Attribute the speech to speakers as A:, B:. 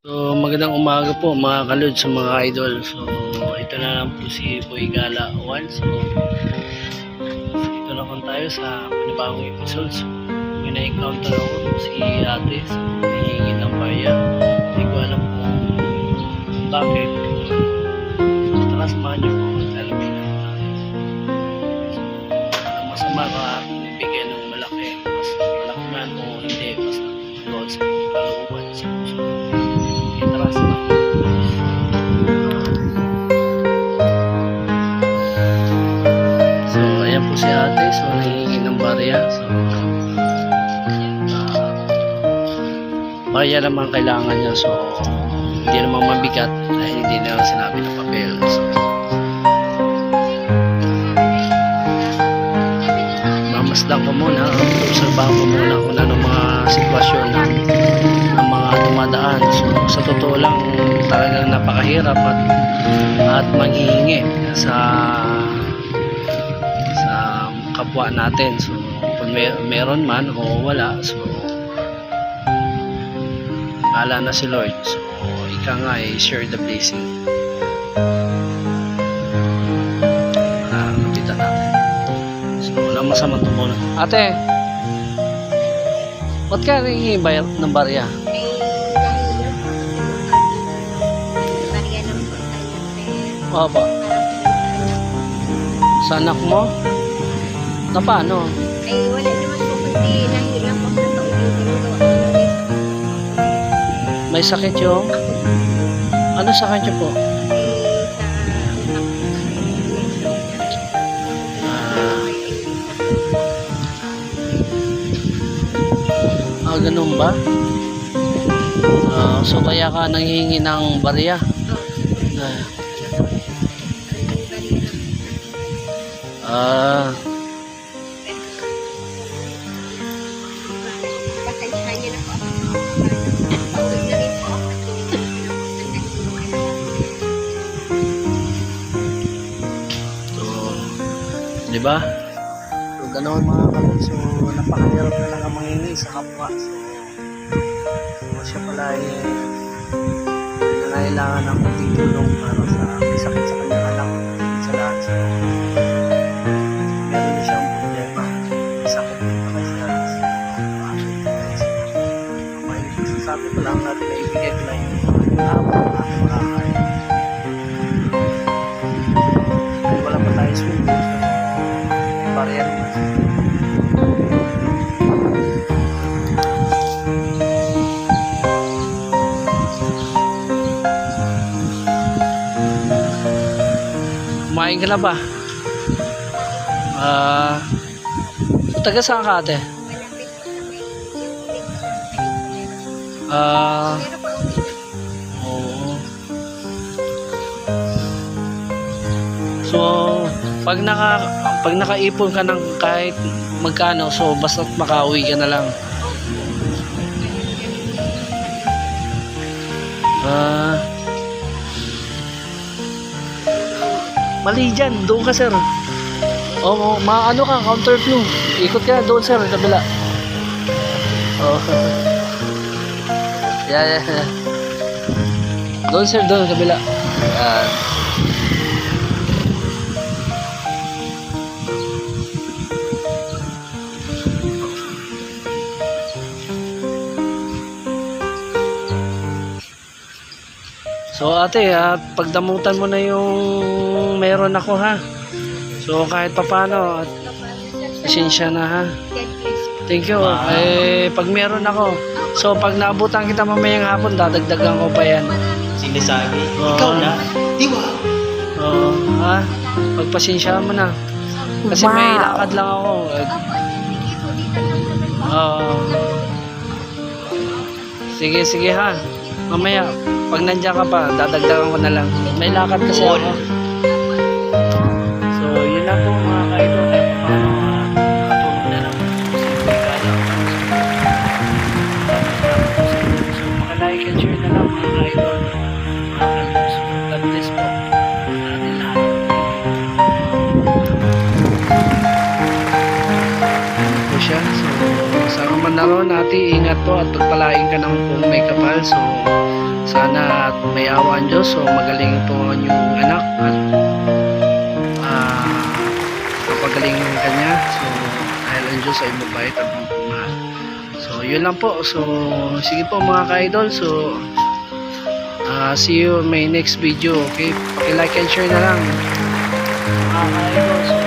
A: So, magandang umaga po mga kalod sa mga idol. So, ito na lang po si Boy Gala 1. So, ito na po tayo sa panibagong episode. So, may na-encounter ako si ate. So, nahihingi ng barya. Hindi ko alam kung bakit. So, tara samahan niyo po at alamin na. So, masama ka bigyan ng barya naman kailangan niya. So, hindi naman mabigat dahil hindi na sinabi ng papel. So, mamasdan ko muna, obserbahan ko muna kung ano mga sitwasyon ng, ng mga dumadaan. So, sa totoo lang, talagang napakahirap at, at manghihingi sa sa kapwa natin. So, kung may, meron man o wala, so, ala na si Lord. So, ika nga eh, share the blessing. Ah, kapitan natin. So, wala masamang tumulong. Ate, ba't ka rin bayar ng barya? Opo. Sa anak mo? Na paano?
B: Ay, wala naman po kundi nahilang po sa yung
A: May sakit yung? Ano sakit niyo po? Ah, ganun ba? Ah, so kaya ka nanghihingi ng barya? Ah,
B: Pasensya
A: di ba? So, ganun mga kapatid. So, napakahirap na lang ang manghingi sa kapwa. So, siya pala ay nangailangan ng tulong para sa sakit sa kanyang anak sa lahat. So, Kumain ka na ba? Ah, taga saan ka ate? Ah, oo. So, pag naka pag nakaipon ka ng kahit magkano, so basta makauwi ka na lang. Ah. Mali dyan, doon ka sir. Oo, maano ka, counter flu. Ikot ka doon sir, kabila. Oh. Yeah, yeah, yeah. Doon sir, doon, kabila. Yan. So ate, at pagdamutan mo na yung meron ako ha. So kahit papano, at pasensya na ha. Thank you. Eh, pag meron ako, so pag naabutan kita mamayang hapon, dadagdagan ko pa yan.
C: Sinasabi,
A: Oo.
C: ikaw na, diwa.
A: Oo, ha? Pagpasensya mo na. Kasi may lakad lang ako. Oo. sige, sige ha. Mamaya, pag nandiyan ka pa, dadagdagan ko na lang. May lakad kasi ako. Naroon natin, ingat po at pagpalain ka ng kung may kapal. So, sana at may awa ang Diyos. So magaling po ang yung anak at ah kapagaling ng kanya. So dahil ang Diyos ay mabait at mahal so yun lang po. So sige po mga ka-idol. So ah see you in my next video okay? Paki-like and share na lang. Mga ka-idol so